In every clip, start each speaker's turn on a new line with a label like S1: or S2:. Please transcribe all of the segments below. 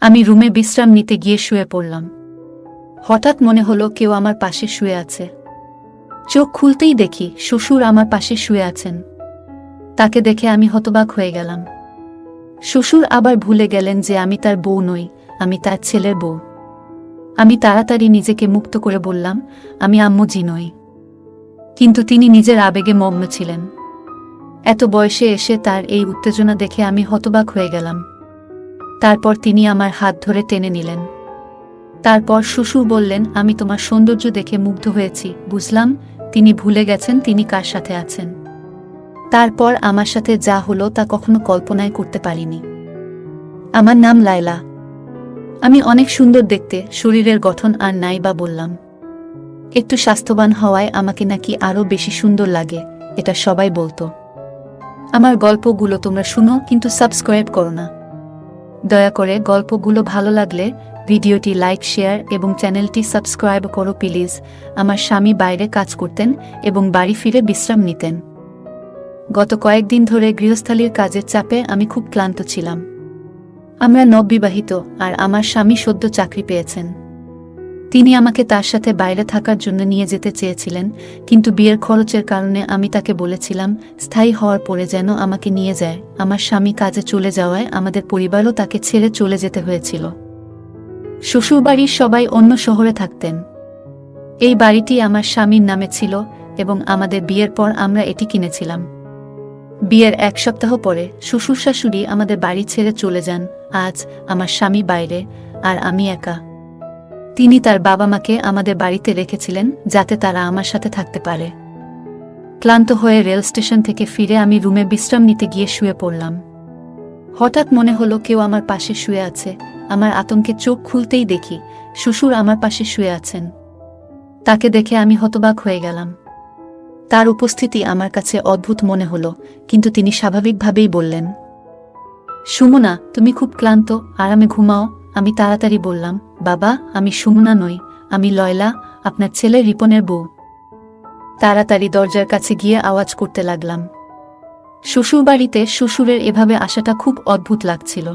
S1: আমি রুমে বিশ্রাম নিতে গিয়ে শুয়ে পড়লাম। হঠাৎ মনে হলো কেউ আমার পাশে শুয়ে আছে। চোখ খুলতেই দেখি শ্বশুর আমার পাশে শুয়ে আছেন। তাকে দেখে আমি হতবাক হয়ে গেলাম। শ্বশুর আবার ভুলে গেলেন যে আমি তার বউ নই, আমি তার ছেলের বউ। আমি তাড়াতাড়ি নিজেকে মুক্ত করে বললাম, আমি আম্মুজি নই। কিন্তু তিনি নিজের আবেগে মগ্ন ছিলেন। এত বয়সে এসে তার এই উত্তেজনা দেখে আমি হতবাক হয়ে গেলাম। তারপর তিনি আমার হাত ধরে টেনে নিলেন। তারপর শ্বশুর বললেন, আমি তোমার সৌন্দর্য দেখে মুগ্ধ হয়েছি। বুঝলাম, তিনি ভুলে গেছেন তিনি কার সাথে আছেন। তারপর আমার সাথে যা হলো তা কখনো কল্পনায় করতে পারিনি। আমার নাম লায়লা। আমি অনেক সুন্দর দেখতে, শরীরের গঠন আর নাই বা বললাম। একটু স্বাস্থ্যবান হওয়ায় আমাকে নাকি আরও বেশি সুন্দর লাগে, এটা সবাই বলতো। আমার গল্পগুলো তোমরা শুনো, কিন্তু সাবস্ক্রাইব করো না। দয়া করে গল্পগুলো ভালো লাগলে ভিডিওটি লাইক, শেয়ার এবং চ্যানেলটি সাবস্ক্রাইব করো প্লিজ। আমার স্বামী বাইরে কাজ করতেন এবং বাড়ি ফিরে বিশ্রাম নিতেন। গত কয়েকদিন ধরে গৃহস্থালীর কাজের চাপে আমি খুব ক্লান্ত ছিলাম। আমরা নববিবাহিত আর আমার স্বামী সদ্য চাকরি পেয়েছেন। তিনি আমাকে তার সাথে বাইরে থাকার জন্য নিয়ে যেতে চেয়েছিলেন, কিন্তু বিয়ের খরচের কারণে আমি তাকে বলেছিলাম, স্থায়ী হওয়ার পরে যেন আমাকে নিয়ে যায়। আমার স্বামী কাজে চলে যাওয়ায় আমাদের পরিবারও তাকে ছেড়ে চলে যেতে হয়েছিল। শ্বশুরবাড়ির সবাই অন্য শহরে থাকতেন। এই বাড়িটি আমার স্বামীর নামে ছিল এবং আমাদের বিয়ের পর আমরা এটি কিনেছিলাম। বিয়ের এক সপ্তাহ পরে শ্বশুর শাশুড়ি আমাদের বাড়ি ছেড়ে চলে যান। আজ আমার স্বামী বাইরে, আর আমি একা। তিনি তার বাবা মাকে আমাদের বাড়িতে রেখেছিলেন যাতে তারা আমার সাথে থাকতে পারে। ক্লান্ত হয়ে রেল স্টেশন থেকে ফিরে আমি রুমে বিশ্রাম নিতে গিয়ে শুয়ে পড়লাম। হঠাৎ মনে হলো কেউ আমার পাশে শুয়ে আছে। আমার আতঙ্কে চোখ খুলতেই দেখি শ্বশুর আমার পাশে শুয়ে আছেন। তাকে দেখে আমি হতবাক হয়ে গেলাম। তার উপস্থিতি আমার কাছে অদ্ভুত মনে হলো, কিন্তু তিনি স্বাভাবিকভাবেই বললেন, সুমনা, তুমি খুব ক্লান্ত, আরামে ঘুমাও। আমি তাড়াতাড়ি বললাম, বাবা, আমি সুমনা নই, আমি লয়লা, আপনার ছেলে রিপনের বউ। তাড়াতাড়ি দরজার কাছে গিয়ে আওয়াজ করতে লাগলাম। শ্বশুরবাড়িতে শ্বশুরের এভাবে আসাটা খুব অদ্ভুত লাগছিল।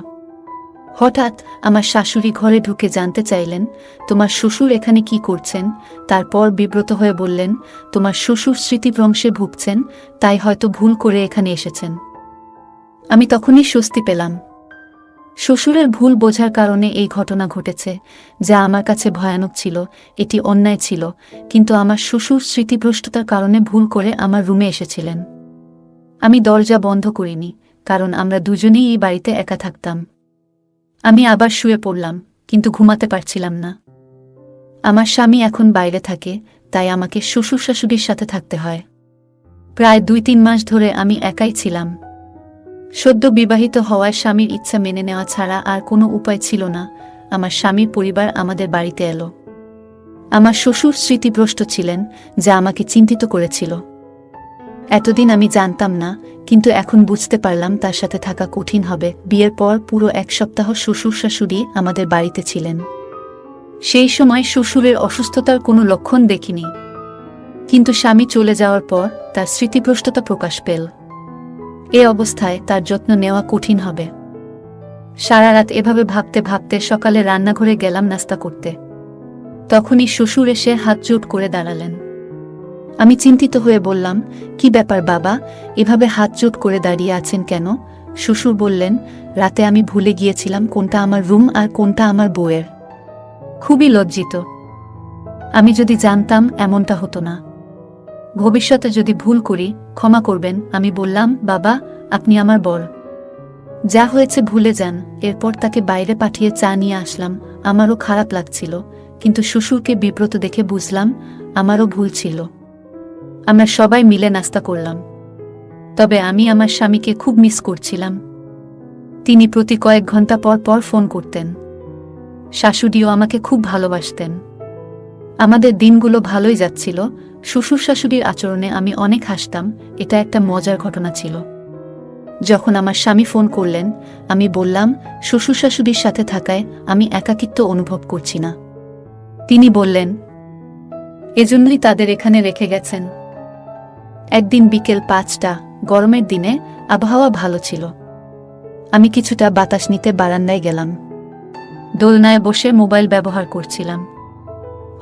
S1: হঠাৎ আমার শাশুড়ি ঘরে ঢুকে জানতে চাইলেন, তোমার শ্বশুর এখানে কি করছেন? তারপর বিব্রত হয়ে বললেন, তোমার শ্বশুর স্মৃতিভ্রংশে ভুগছেন, তাই হয়তো ভুল করে এখানে এসেছেন। আমি তখনই স্বস্তি পেলাম। শ্বশুরের ভুল বোঝার কারণে এই ঘটনা ঘটেছে, যা আমার কাছে ভয়ানক ছিল, এটি অন্যায় ছিল, কিন্তু আমার শ্বশুর স্মৃতিভ্রষ্টতার কারণে ভুল করে আমার রুমে এসেছিলেন। আমি দরজা বন্ধ করিনি, কারণ আমরা দুজনেই এই বাড়িতে একা থাকতাম। আমি আবার শুয়ে পড়লাম, কিন্তু ঘুমাতে পারছিলাম না। আমার স্বামী এখন বাইরে থাকে, তাই আমাকে শ্বশুর শাশুড়ির সাথে থাকতে হয়। প্রায় দুই তিন মাস ধরে আমি একাই ছিলাম সদ্য বিবাহিত হওয়ায় স্বামীর ইচ্ছা মেনে নেওয়া ছাড়া আর কোনো উপায় ছিল না। আমার স্বামীর পরিবার আমাদের বাড়িতে এলো। আমার শ্বশুর স্মৃতিভ্রষ্ট ছিলেন, যা আমাকে চিন্তিত করেছিল। এতদিন আমি জানতাম না, কিন্তু এখন বুঝতে পারলাম তার সাথে থাকা কঠিন হবে। বিয়ের পর পুরো এক সপ্তাহ শ্বশুর শাশুড়ি আমাদের বাড়িতে ছিলেন। সেই সময় শ্বশুরের অসুস্থতার কোনো লক্ষণ দেখিনি। কিন্তু স্বামী চলে যাওয়ার পর তার স্মৃতিভ্রষ্টতা প্রকাশ পেল। এ অবস্থায় তার যত্ন নেওয়া কঠিন হবে। সারা রাত এভাবে ভাবতে ভাবতে সকালে রান্নাঘরে গেলাম নাস্তা করতে। তখনই শ্বশুর এসে হাত জোট করে দাঁড়ালেন। আমি চিন্তিত হয়ে বললাম, কি ব্যাপার বাবা, এভাবে হাত জোট করে দাঁড়িয়ে আছেন কেন? শ্বশুর বললেন, রাতে আমি ভুলে গিয়েছিলাম কোনটা আমার রুম আর কোনটা আমার বউয়ের। খুবই লজ্জিত। আমি যদি জানতাম, এমনটা হতো না। ভবিষ্যতে যদি ভুল করি, ক্ষমা করবেন, আমি বললাম, বাবা, আপনি আমার বর। যা হয়েছে ভুলে যান, এরপর তাকে বাইরে পাঠিয়ে চা নিয়ে আসলাম, আমারও খারাপ লাগছিল, কিন্তু শ্বশুরকে বিব্রত দেখে বুঝলাম, আমারও ভুল ছিল। আমরা সবাই মিলে নাস্তা করলাম। তবে আমি আমার স্বামীকে খুব মিস করছিলাম। তিনি প্রতি কয়েক ঘণ্টা পর পর ফোন করতেন। শাশুড়িও আমাকে খুব ভালোবাসতেন। আমাদের দিনগুলো ভালোই যাচ্ছিল শ্বশুর শাশুড়ির আচরণে আমি অনেক হাসতাম, এটা একটা মজার ঘটনা ছিল। যখন আমার স্বামী ফোন করলেন, আমি বললাম, শ্বশুর শাশুড়ির সাথে থাকায় আমি একাকিত্ব অনুভব করছি না। তিনি বললেন, এজন্যই তাদের এখানে রেখে গেছেন। একদিন বিকেল পাঁচটা, গরমের দিনে আবহাওয়া ভালো ছিল। আমি কিছুটা বাতাস নিতে বারান্দায় গেলাম। দোলনায় বসে মোবাইল ব্যবহার করছিলাম।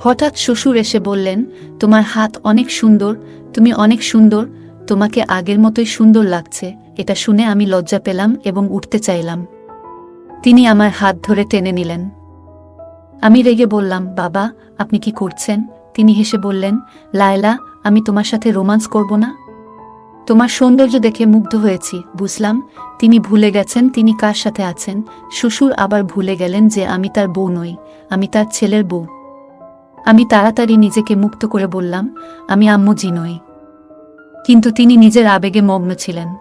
S1: হঠাৎ শ্বশুর এসে বললেন, তোমার হাত অনেক সুন্দর, তুমি অনেক সুন্দর, তোমাকে আগের মতোই সুন্দর লাগছে, এটা শুনে আমি লজ্জা পেলাম এবং উঠতে চাইলাম। তিনি আমার হাত ধরে টেনে নিলেন। আমি রেগে বললাম, বাবা, আপনি কি করছেন? তিনি হেসে বললেন, লায়লা, আমি তোমার সাথে রোমান্স করব না? তোমার সৌন্দর্য দেখে মুগ্ধ হয়েছি, বুঝলাম। তিনি ভুলে গেছেন, তিনি কার সাথে আছেন? শ্বশুর আবার ভুলে গেলেন যে আমি তার বউ নই, আমি তার ছেলের বউ। আমি তাড়াতাড়ি নিজেকে মুক্ত করে বললাম, আমি আম্মুজি নই কিন্তু তিনি নিজের আবেগে মগ্ন ছিলেন।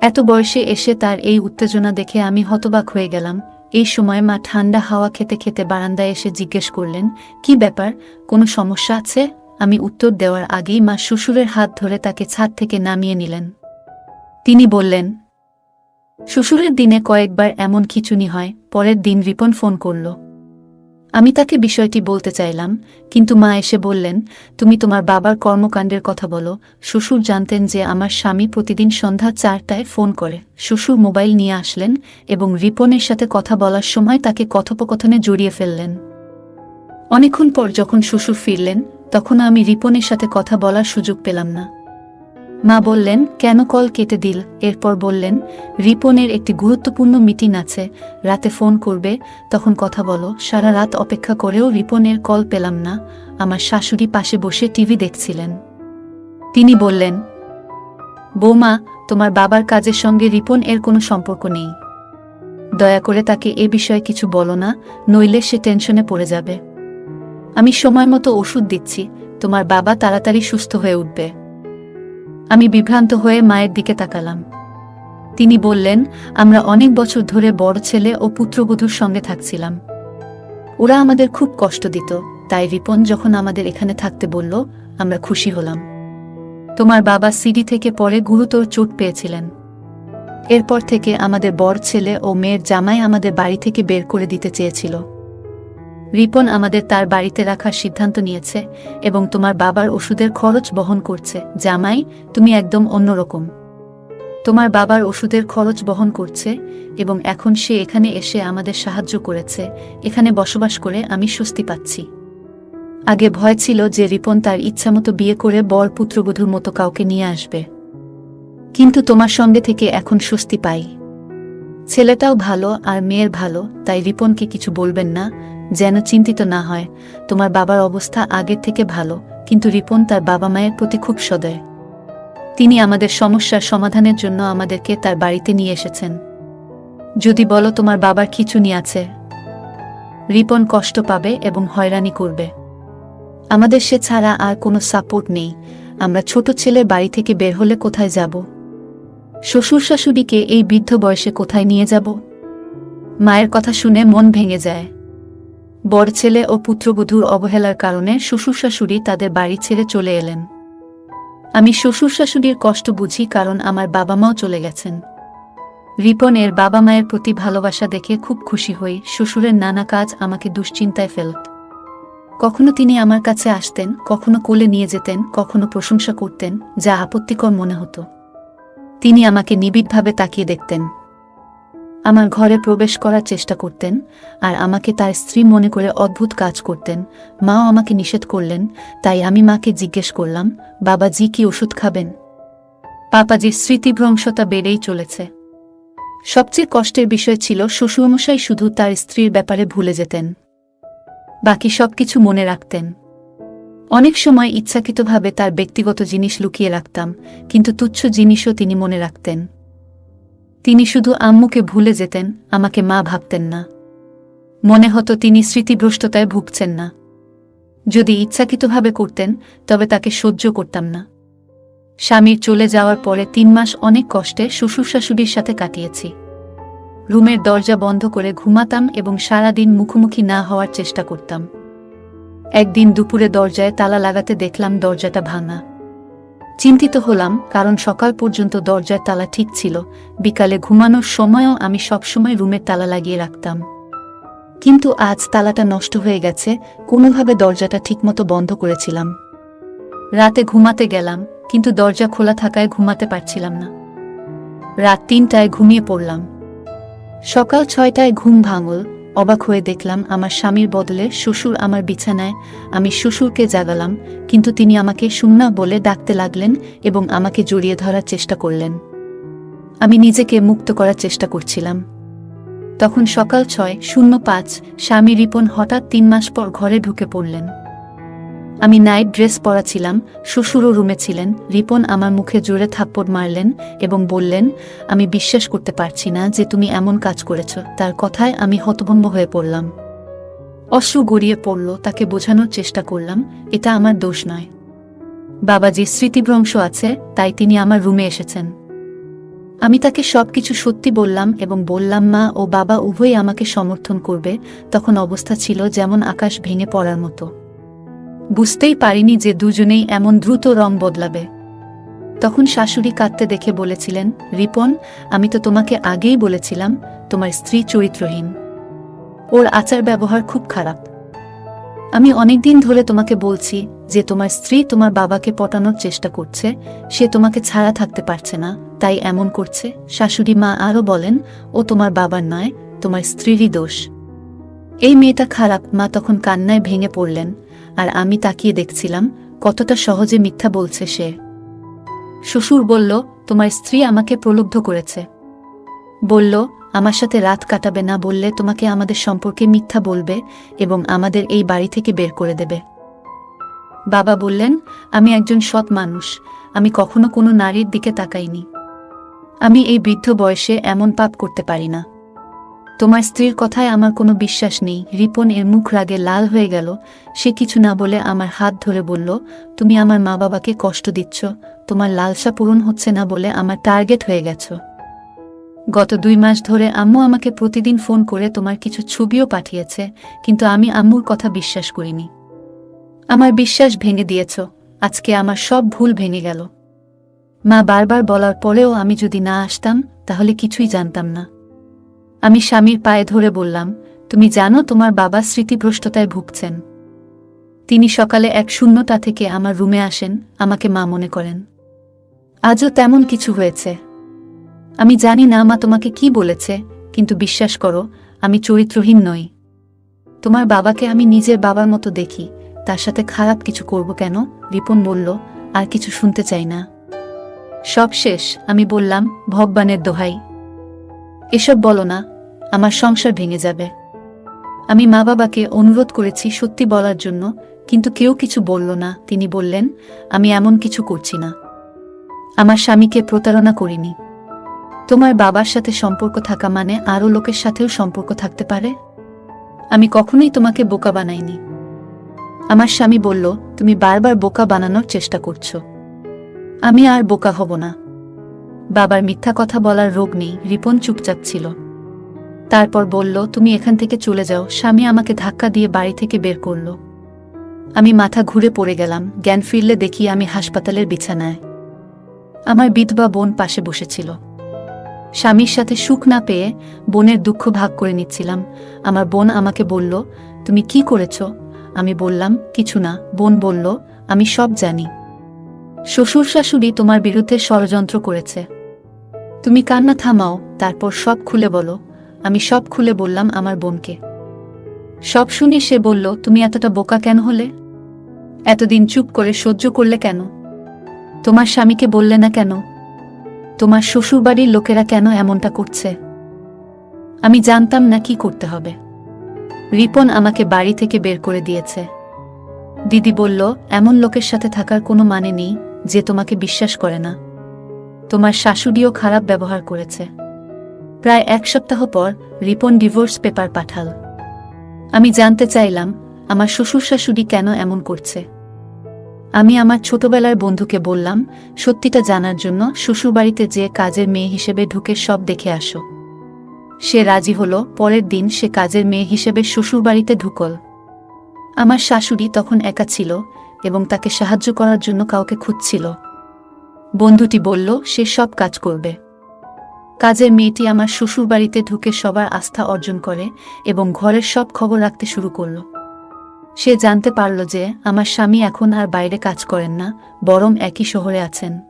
S1: এত বয়সে এসে তার এই উত্তেজনা দেখে আমি হতবাক হয়ে গেলাম। এই সময় মা ঠান্ডা হাওয়া খেতে খেতে বারান্দায় এসে জিজ্ঞেস করলেন, কি ব্যাপার, কোনো সমস্যা আছে? আমি উত্তর দেওয়ার আগেই মা শ্বশুরের হাত ধরে তাকে ছাদ থেকে নামিয়ে নিলেন। তিনি বললেন, শ্বশুরের দিনে কয়েকবার এমন খিচুনি হয়, পরের দিন রিপন ফোন করল। আমি তাকে বিষয়টি বলতে চাইলাম, কিন্তু মা এসে বললেন, তুমি তোমার বাবার কর্মকাণ্ডের কথা বলো। শ্বশুর জানতেন যে আমার স্বামী প্রতিদিন সন্ধ্যা চারটায় ফোন করে। শ্বশুর মোবাইল নিয়ে আসলেন এবং রিপনের সাথে কথা বলার সময় তাকে কথোপকথনে জড়িয়ে ফেললেন। অনেকক্ষণ পর যখন শ্বশুর ফিরলেন, তখন আমি রিপনের সাথে কথা বলার সুযোগ পেলাম না। মা বললেন, কেন কল কেটে দিল? এরপর বললেন, রিপনের একটি গুরুত্বপূর্ণ মিটিং আছে, রাতে ফোন করবে, তখন কথা বলো। সারা রাত অপেক্ষা করেও রিপনের কল পেলাম না। আমার শাশুড়ি পাশে বসে টিভি দেখছিলেন। তিনি বললেন, বৌমা, তোমার বাবার কাজের সঙ্গে রিপন এর কোনো সম্পর্ক নেই। দয়া করে তাকে এ বিষয়ে কিছু বলো না, নইলে সে টেনশনে পড়ে যাবে। আমি সময় মতো ওষুধ দিচ্ছি। তোমার বাবা তাড়াতাড়ি সুস্থ হয়ে উঠবে। আমি বিভ্রান্ত হয়ে মায়ের দিকে তাকালাম। তিনি বললেন, আমরা অনেক বছর ধরে বড় ছেলে ও পুত্রবধূর সঙ্গে থাকছিলাম। ওরা আমাদের খুব কষ্ট দিত। তাই রিপন যখন আমাদের এখানে থাকতে বলল, আমরা খুশি হলাম। তোমার বাবা সিডি থেকে পরে গুরুতর চোট পেয়েছিলেন। এরপর থেকে আমাদের বড় ছেলে ও মেয়ের জামাই আমাদের বাড়ি থেকে বের করে দিতে চেয়েছিল। রিপন আমাদের তার বাড়িতে রাখার সিদ্ধান্ত নিয়েছে এবং তোমার বাবার ওষুধের খরচ বহন করছে। জামাই, তুমি একদম অন্যরকম। তোমার বাবার ওষুধের খরচ বহন করছে এবং এখন সে এখানে এসে আমাদের সাহায্য করেছে। এখানে বসবাস করে আমি স্বস্তি পাচ্ছি। আগে ভয় ছিল যে রিপন তার ইচ্ছামতো বিয়ে করে বর পুত্রবধূর মতো কাউকে নিয়ে আসবে। কিন্তু তোমার সঙ্গে থেকে এখন স্বস্তি পাই। ছেলেটাও ভালো আর মেয়ের ভালো, তাই রিপনকে কিছু বলবেন না, যেন চিন্তিত না হয়। তোমার বাবার অবস্থা আগের থেকে ভালো, কিন্তু রিপন তার বাবা মায়ের প্রতি খুব সদয়। তিনি আমাদের সমস্যার সমাধানের জন্য আমাদেরকে তার বাড়িতে নিয়ে এসেছেন। যদি বলো তোমার বাবার খিচুনি আছে। রিপন কষ্ট পাবে এবং হয়রানি করবে। আমাদের সে ছাড়া আর কোনো সাপোর্ট নেই। আমরা ছোট ছেলের বাড়ি থেকে বের হলে কোথায় যাব? শ্বশুর শাশুড়িকে এই বৃদ্ধ বয়সে কোথায় নিয়ে যাব? মায়ের কথা শুনে মন ভেঙে যায়। বড় ছেলে ও পুত্রবধূর অবহেলার কারণে শ্বশুর শাশুড়ি তাদের বাড়ি ছেড়ে চলে এলেন। আমি শ্বশুর শাশুড়ির কষ্ট বুঝি কারণ আমার বাবা মাও চলে গেছেন। রিপনের বাবা মায়ের প্রতি ভালোবাসা দেখে খুব খুশি হই, শ্বশুরের নানা কাজ আমাকে দুশ্চিন্তায় ফেলত। কখনো তিনি আমার কাছে আসতেন, কখনো কোলে নিয়ে যেতেন, কখনো প্রশংসা করতেন, যা আপত্তিকর মনে হতো। তিনি আমাকে নিবিড়ভাবে তাকিয়ে দেখতেন। আমার ঘরে প্রবেশ করার চেষ্টা করতেন আর আমাকে তার স্ত্রী মনে করে অদ্ভুত কাজ করতেন। মাও আমাকে নিষেধ করলেন, তাই আমি মাকে জিজ্ঞেস করলাম বাবাজি কি ওষুধ খাবেন? পাপাজির স্মৃতিভ্রংশতা বেড়েই চলেছে। সবচেয়ে কষ্টের বিষয় ছিল শ্বশুরমশাই শুধু তার স্ত্রীর ব্যাপারে ভুলে যেতেন। বাকি সবকিছু মনে রাখতেন। অনেক সময় ইচ্ছাকৃতভাবে তার ব্যক্তিগত জিনিস লুকিয়ে রাখতাম, কিন্তু তুচ্ছ জিনিসও তিনি মনে রাখতেন। তিনি শুধু আম্মুকে ভুলে যেতেন, আমাকে মা ভাবতেন না। মনে হতো তিনি স্মৃতিভ্রষ্টতায় ভুগছেন না। যদি ইচ্ছাকৃতভাবে করতেন, তবে তাকে সহ্য করতাম না। স্বামীর চলে যাওয়ার পরে তিন মাস অনেক কষ্টে শ্বশুর শাশুড়ির সাথে কাটিয়েছি। রুমের দরজা বন্ধ করে ঘুমাতাম এবং সারাদিন মুখোমুখি না হওয়ার চেষ্টা করতাম। একদিন দুপুরে দরজায় তালা লাগাতে দেখলাম দরজাটা ভাঙা। চিন্তিত হলাম, কারণ সকাল পর্যন্ত দরজার তালা ঠিক ছিল, বিকালে ঘুমানোর সময়ও আমি সবসময় রুমের তালা লাগিয়ে রাখতাম। কিন্তু আজ তালাটা নষ্ট হয়ে গেছে, কোনোভাবে দরজাটা ঠিকমতো বন্ধ করেছিলাম। রাতে ঘুমাতে গেলাম, কিন্তু দরজা খোলা থাকায় ঘুমাতে পারছিলাম না। রাত তিনটায় ঘুমিয়ে পড়লাম। সকাল ছয়টায় ঘুম ভাঙল অবাক হয়ে দেখলাম আমার স্বামীর বদলে শ্বশুর আমার বিছানায়, আমি শ্বশুরকে জাগালাম, কিন্তু তিনি আমাকে শূন্য বলে ডাকতে লাগলেন এবং আমাকে জড়িয়ে ধরার চেষ্টা করলেন। আমি নিজেকে মুক্ত করার চেষ্টা করছিলাম। তখন সকাল ছয়, শূন্য পাঁচ, স্বামী রিপন হঠাৎ তিন মাস পর ঘরে ঢুকে পড়লেন। আমি নাইট ড্রেস পরা ছিলাম শ্বশুরও রুমে ছিলেন, রিপন আমার মুখে জোরে থাপ্পড় মারলেন এবং বললেন, আমি বিশ্বাস করতে পারছি না যে তুমি এমন কাজ করেছ, তার কথায় আমি হতভম্ব হয়ে পড়লাম। অশ্রু গড়িয়ে পড়ল, তাকে বোঝানোর চেষ্টা করলাম, এটা আমার দোষ নয়। বাবা যে স্মৃতিভ্রংশ আছে, তাই তিনি আমার রুমে এসেছেন। আমি তাকে সবকিছু সত্যি বললাম এবং বললাম, মা ও বাবা উভয়ই আমাকে সমর্থন করবে। তখন অবস্থা ছিল যেমন আকাশ ভেঙে পড়ার মতো। বুঝতেই পারিনি যে দুজনেই এমন দ্রুত রং বদলাবে। তখন শাশুড়ি কাঁদতে দেখে বলেছিলেন, রিপন, আমি তো তোমাকে আগেই বলেছিলাম, তোমার স্ত্রী চরিত্রহীন। ওর আচার ব্যবহার খুব খারাপ। আমি অনেকদিন ধরে তোমাকে বলছি যে তোমার স্ত্রী তোমার বাবাকে পটানোর চেষ্টা করছে, সে তোমাকে ছাড়া থাকতে পারছে না, তাই এমন করছে। শাশুড়ি মা আরও বলেন, ও তোমার বাবার নয়, তোমার স্ত্রীরই দোষ। এই মেয়েটা খারাপ, মা তখন কান্নায় ভেঙে পড়লেন। আর আমি তাকিয়ে দেখছিলাম কতটা সহজে মিথ্যা বলছে সে। শ্বশুর বলল, তোমার স্ত্রী আমাকে প্রলুব্ধ করেছে। বলল, আমার সাথে রাত কাটাবে না বললে তোমাকে আমাদের সম্পর্কে মিথ্যা বলবে এবং আমাদের এই বাড়ি থেকে বের করে দেবে। বাবা বললেন, আমি একজন সৎ মানুষ। আমি কখনো কোনো নারীর দিকে তাকাইনি। আমি এই বৃদ্ধ বয়সে এমন পাপ করতে পারি না। তোমার স্ত্রীর কথায় আমার কোনো বিশ্বাস নেই। রিপন এর মুখ রাগে লাল হয়ে গেল। সে কিছু না বলে আমার হাত ধরে বলল, তুমি আমার মা বাবাকে কষ্ট দিচ্ছ। তোমার লালসা পূরণ হচ্ছে না বলে আমার টার্গেট হয়ে গেছ। গত দুই মাস ধরে আম্মু আমাকে প্রতিদিন ফোন করে তোমার কিছু ছবিও পাঠিয়েছে, কিন্তু আমি আম্মুর কথা বিশ্বাস করিনি। আমার বিশ্বাস ভেঙে দিয়েছ। আজকে আমার সব ভুল ভেঙে গেল। মা বারবার বলার পরেও আমি যদি না আসতাম, তাহলে কিছুই জানতাম না। আমি স্বামীর পায়ে ধরে বললাম, তুমি জানো তোমার বাবা স্মৃতিভ্রষ্টতায় ভুগছেন। তিনি সকালে এক শূন্যতা থেকে আমার রুমে আসেন, আমাকে মা মনে করেন। আজও তেমন কিছু হয়েছে। আমি জানি না মা তোমাকে কি বলেছে, কিন্তু বিশ্বাস করো, আমি চরিত্রহীন নই। তোমার বাবাকে আমি নিজের বাবার মতো দেখি, তার সাথে খারাপ কিছু করব কেন? রিপন বলল, আর কিছু শুনতে চাই না। সব শেষ, আমি বললাম, ভগবানের দোহাই। এসব বলো না আমার সংসার ভেঙে যাবে। আমি মা বাবাকে অনুরোধ করেছি সত্যি বলার জন্য, কিন্তু কেউ কিছু বলল না। তিনি বললেন, আমি এমন কিছু করছি না। আমার স্বামীকে প্রতারণা করিনি। তোমার বাবার সাথে সম্পর্ক থাকা মানে আরও লোকের সাথেও সম্পর্ক থাকতে পারে? আমি কখনোই তোমাকে বোকা বানাইনি। আমার স্বামী বলল, তুমি বারবার বোকা বানানোর চেষ্টা করছ। আমি আর বোকা হব না। বাবার মিথ্যা কথা বলার রোগ নেই। রিপন চুপচাপ ছিল। তারপর বলল, তুমি এখান থেকে চলে যাও। স্বামী আমাকে ধাক্কা দিয়ে বাড়ি থেকে বের করল। আমি মাথা ঘুরে পড়ে গেলাম, জ্ঞান ফিরলে দেখি আমি হাসপাতালের বিছানায়। আমার বিধবা বোন পাশে বসেছিল। স্বামীর সাথে সুখ না পেয়ে বোনের দুঃখ ভাগ করে নিচ্ছিলাম। আমার বোন আমাকে বলল, তুমি কি করেছ? আমি বললাম, কিছু না। বোন বলল, আমি সব জানি। শ্বশুর শাশুড়ি তোমার বিরুদ্ধে ষড়যন্ত্র করেছে। তুমি কান্না থামাও, তারপর সব খুলে বলো। আমি সব খুলে বললাম আমার বোনকে। সব শুনে সে বলল, তুমি এতটা বোকা কেন হলে? এতদিন চুপ করে সহ্য করলে কেন? তোমার স্বামীকে বললে না কেন? তোমার শ্বশুরবাড়ির লোকেরা কেন এমনটা করছে? আমি জানতাম না কি করতে হবে। রিপন আমাকে বাড়ি থেকে বের করে দিয়েছে। দিদি বলল, এমন লোকের সাথে থাকার কোনো মানে নেই যে তোমাকে বিশ্বাস করে না। তোমার শাশুড়িও খারাপ ব্যবহার করেছে। প্রায় এক সপ্তাহ পর রিপন ডিভোর্স পেপার পাঠাল। আমি জানতে চাইলাম, আমার শ্বশুর শাশুড়ি কেন এমন করছে? আমি আমার ছোটবেলার বন্ধুকে বললাম, সত্যিটা জানার জন্য শ্বশুরবাড়িতে যে কাজের মেয়ে হিসেবে ঢুকে সব দেখে আসো। সে রাজি হলো, পরের দিন সে কাজের মেয়ে হিসেবে শ্বশুরবাড়িতে ঢুকল। আমার শাশুড়ি তখন একা ছিল এবং তাকে সাহায্য করার জন্য কাউকে খুঁজছিল। বন্ধুটি বলল, সে সব কাজ করবে। কাজের মেয়েটি আমার শ্বশুরবাড়িতে ঢুকে সবার আস্থা অর্জন করে এবং ঘরের সব খবর রাখতে শুরু করল। সে জানতে পারল যে আমার স্বামী এখন আর বাইরে কাজ করেন না, বরং একই শহরে আছেন।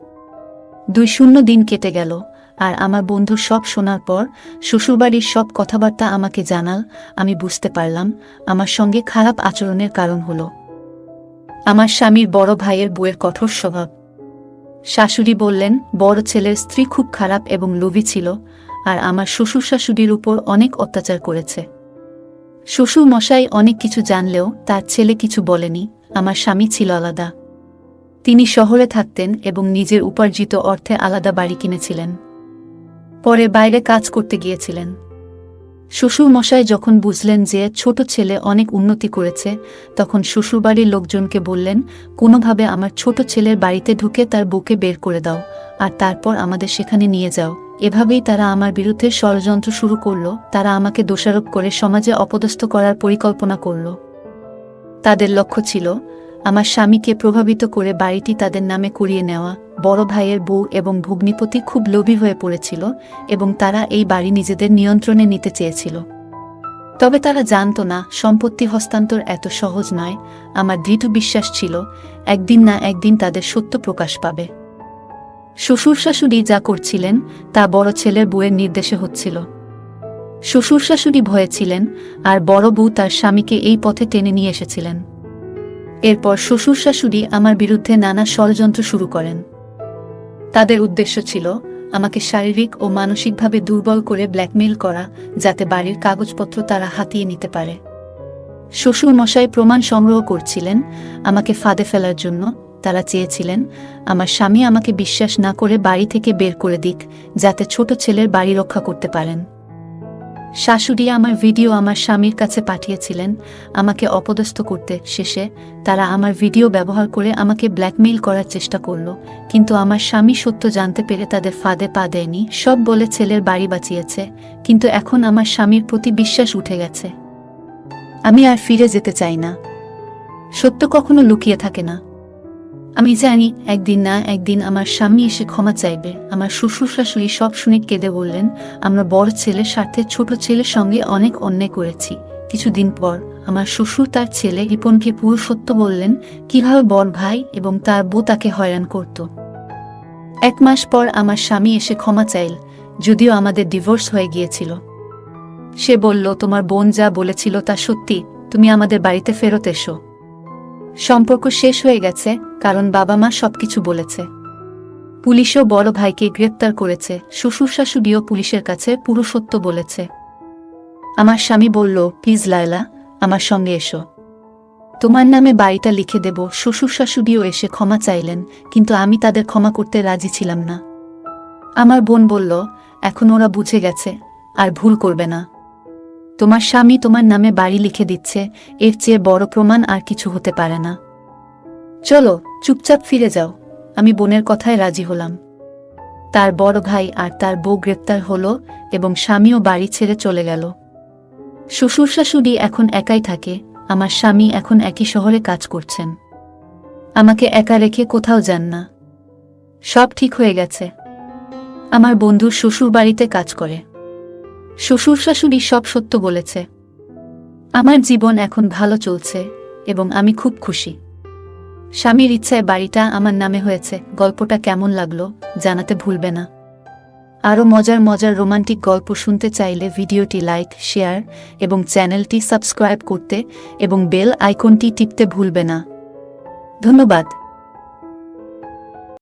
S1: দুই শূন্য দিন কেটে গেল, আর আমার বন্ধু সব শোনার পর শ্বশুরবাড়ির সব কথাবার্তা আমাকে জানাল, আমি বুঝতে পারলাম আমার সঙ্গে খারাপ আচরণের কারণ হল। আমার স্বামীর বড় ভাইয়ের বউয়ের কঠোর স্বভাব। শাশুড়ি বললেন, বড় ছেলের স্ত্রী খুব খারাপ এবং লোভী ছিল, আর আমার শ্বশুর শাশুড়ির উপর অনেক অত্যাচার করেছে। শ্বশুর মশাই অনেক কিছু জানলেও তার ছেলে কিছু বলেনি, আমার স্বামী ছিল আলাদা। তিনি শহরে থাকতেন এবং নিজের উপার্জিত অর্থে আলাদা বাড়ি কিনেছিলেন। পরে বাইরে কাজ করতে গিয়েছিলেন। শ্বশুর মশাই যখন বুঝলেন যে ছোট ছেলে অনেক উন্নতি করেছে, তখন শ্বশুরবাড়ির লোকজনকে বললেন, কোনোভাবে আমার ছোট ছেলের বাড়িতে ঢুকে তার বুকে বের করে দাও আর তারপর আমাদের সেখানে নিয়ে যাও। এভাবেই তারা আমার বিরুদ্ধে ষড়যন্ত্র শুরু করল, তারা আমাকে দোষারোপ করে সমাজে অপদস্থ করার পরিকল্পনা করল। তাদের লক্ষ্য ছিল, আমার স্বামীকে প্রভাবিত করে বাড়িটি তাদের নামে করিয়ে নেওয়া বড় ভাইয়ের বউ এবং ভগ্নিপতি খুব লোভী হয়ে পড়েছিল এবং তারা এই বাড়ি নিজেদের নিয়ন্ত্রণে নিতে চেয়েছিল। তবে তারা জানত না, সম্পত্তি হস্তান্তর এত সহজ নয়। আমার দৃঢ় বিশ্বাস ছিল, একদিন না একদিন তাদের সত্য প্রকাশ পাবে। শ্বশুর শাশুড়ি যা করছিলেন, তা বড় ছেলের বউয়ের নির্দেশে হচ্ছিল। শ্বশুর শাশুড়ি ভয়ে ছিলেন, আর বড় বউ তার স্বামীকে এই পথে টেনে নিয়ে এসেছিলেন। এরপর শ্বশুর শাশুড়ি আমার বিরুদ্ধে নানা ষড়যন্ত্র শুরু করেন। তাদের উদ্দেশ্য ছিল আমাকে শারীরিক ও মানসিকভাবে দুর্বল করে ব্ল্যাকমেল করা যাতে বাড়ির কাগজপত্র তারা হাতিয়ে নিতে পারে। শ্বশুর মশাই প্রমাণ সংগ্রহ করছিলেন আমাকে ফাঁদে ফেলার জন্য। তারা চেয়েছিলেন আমার স্বামী আমাকে বিশ্বাস না করে বাড়ি থেকে বের করে দিক, যাতে ছোট ছেলের বাড়ি রক্ষা করতে পারেন। শাশুড়ি আমার ভিডিও আমার স্বামীর কাছে পাঠিয়েছিলেন, আমাকে অপদস্থ করতে শেষে তারা আমার ভিডিও ব্যবহার করে আমাকে ব্ল্যাকমেইল করার চেষ্টা করল, কিন্তু আমার স্বামী সত্য জানতে পেরে তাদের ফাঁদে পা দেয়নি, সব বলে ছেলের বাড়ি বাঁচিয়েছে, কিন্তু এখন আমার স্বামীর প্রতি বিশ্বাস উঠে গেছে। আমি আর ফিরে যেতে চাই না। সত্য কখনো লুকিয়ে থাকে না। আমি জানি, একদিন না একদিন আমার স্বামী এসে ক্ষমা চাইবে। আমার শ্বশুর শাশুড়ি সব শুনে কেঁদে বললেন, আমরা বড় ছেলের স্বার্থে ছোট ছেলের সঙ্গে অনেক অন্যায় করেছি। কিছুদিন পর আমার শ্বশুর তার ছেলে রিপনকে পুরো সত্য বললেন, কীভাবে বড় ভাই এবং তার বউ তাকে হয়রান করত? এক মাস পর আমার স্বামী এসে ক্ষমা চাইল, যদিও আমাদের ডিভোর্স হয়ে গিয়েছিল। সে বলল, তোমার বোন যা বলেছিল তা সত্যি, তুমি আমাদের বাড়িতে ফেরত এসো। সম্পর্ক শেষ হয়ে গেছে, কারণ বাবা মা সবকিছু বলেছে। পুলিশও বড় ভাইকে গ্রেপ্তার করেছে, শ্বশুর শাশুড়িও পুলিশের কাছে পুরো সত্য বলেছে। আমার স্বামী বলল, প্লিজ লায়লা, আমার সঙ্গে এসো। তোমার নামে বাড়িটা লিখে দেব, শ্বশুর শাশুড়িও এসে ক্ষমা চাইলেন, কিন্তু আমি তাদের ক্ষমা করতে রাজি ছিলাম না। আমার বোন বলল, এখন ওরা বুঝে গেছে, আর ভুল করবে না। তোমার স্বামী তোমার নামে বাড়ি লিখে দিচ্ছে, এর চেয়ে বড় প্রমাণ আর কিছু হতে পারে না। চলো, চুপচাপ ফিরে যাও। আমি বোনের কথায় রাজি হলাম। তার বড় ভাই আর তার বউ গ্রেপ্তার হলো এবং স্বামীও বাড়ি ছেড়ে চলে গেল। শ্বশুর শাশুড়ি এখন একাই থাকে, আমার স্বামী এখন একই শহরে কাজ করছেন। আমাকে একা রেখে কোথাও যান না। সব ঠিক হয়ে গেছে। আমার বন্ধু শ্বশুর বাড়িতে কাজ করে। শ্বশুর শাশুড়ি সব সত্য বলেছে। আমার জীবন এখন ভালো চলছে এবং আমি খুব খুশি। স্বামীর ইচ্ছায় বাড়িটা আমার নামে হয়েছে, গল্পটা কেমন লাগল জানাতে ভুলবে না। আরও মজার মজার রোমান্টিক গল্প শুনতে চাইলে ভিডিওটি লাইক, শেয়ার এবং চ্যানেলটি সাবস্ক্রাইব করতে এবং বেল আইকনটি টিপতে ভুলবে না। ধন্যবাদ।